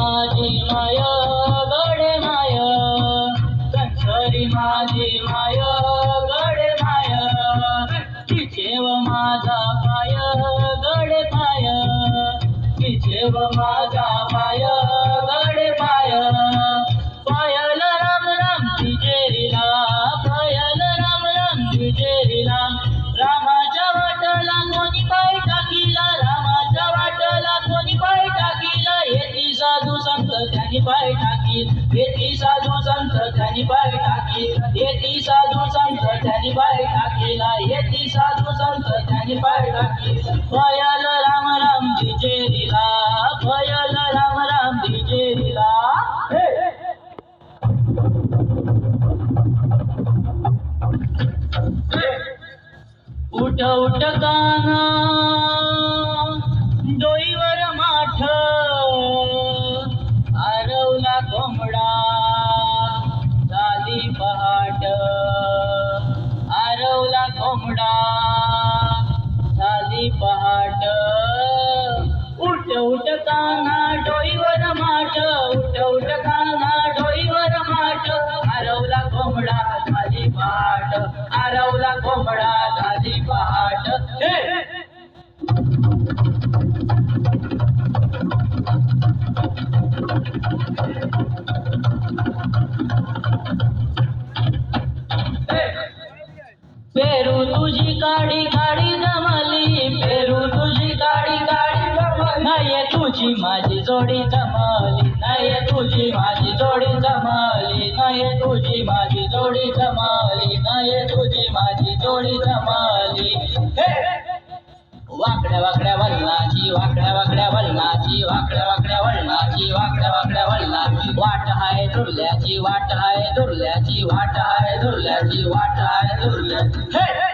माझी माय गडे माय कंसरी माझी माय गडे माय. तिचेव माझा पाय गडे पाय. तिचेव माझा संत त्यांनी पाय टाकी येती साधू संत त्यांनी पाय टाकी येती साधू संत त्यांनी पाय टाकीला. येती साधू संत त्यांनी पाय टाकी भयल राम राम दिजेरीला भयल राम राम दिजेरीला उठ उठ काना. हरवला कोंबडा झाली पहाट. पेरू तुझी काडी काडी जमली पेरू तुझी काडी काडी जमली. नाही तुझी माझी जोडी जोडी जमली हे, हे. वाकड्या वाकड्या वळणाची वाकड्या वाकड्या वळणाची वाकड्या वाकड्या वळणाची वाकड्या वाकड्या वळणाची वाट हाय दुर्ल्याची वाट हाय दुर्ल्याची वाट हाय दुर्ल्याची वाट हाय दुर्ल्याची. हे,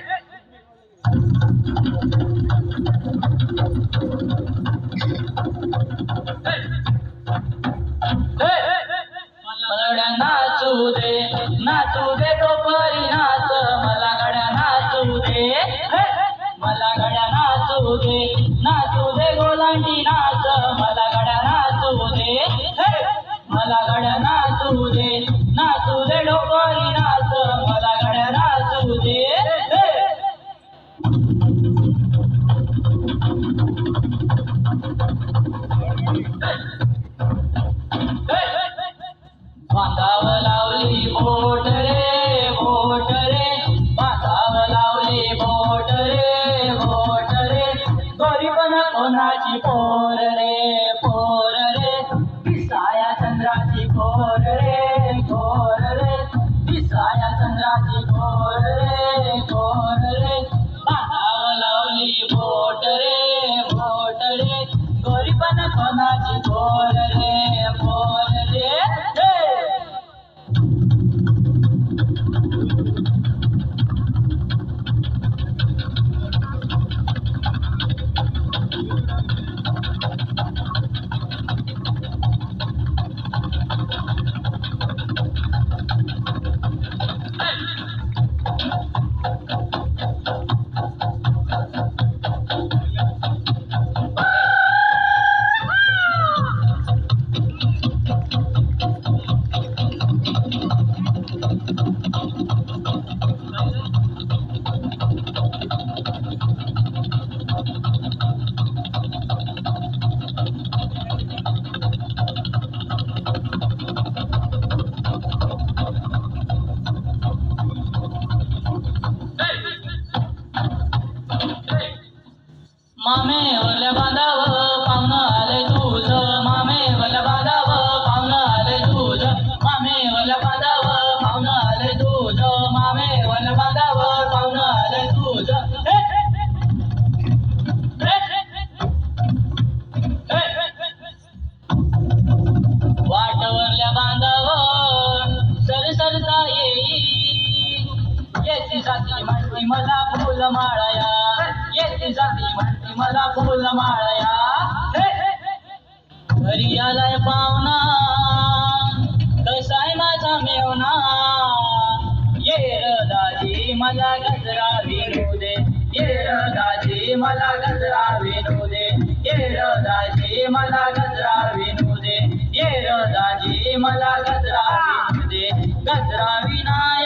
बांधाव लावली बोट रे बोट रे. बांधाव लावली बोट रे बोट रे. गरीबन कोणाची पोर रे पोर रे. दिसाया चंद्राची पोर रे. मामे वल बांधाव पाहुणं आले तुझ. मामे बांधाव आले तुझ. मामे बांधाव आले तुझ. मामे बांधाव आले तुझ. वाटवरल्या बांधावर सरसरता येईल येते जाती मला फुल माळया येती जाती म्हणते मला फुल माळया घरी आलाय पाहुणा कसाय माझा मेवना ये र दाजी मला गजरा विनू दे ये र दाजी मला गजरा विनू दे ये र दाजी मला गजरा विनू दे ये र दाजी मला गजरा विनू दे गजरा विनाय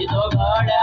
一座个人。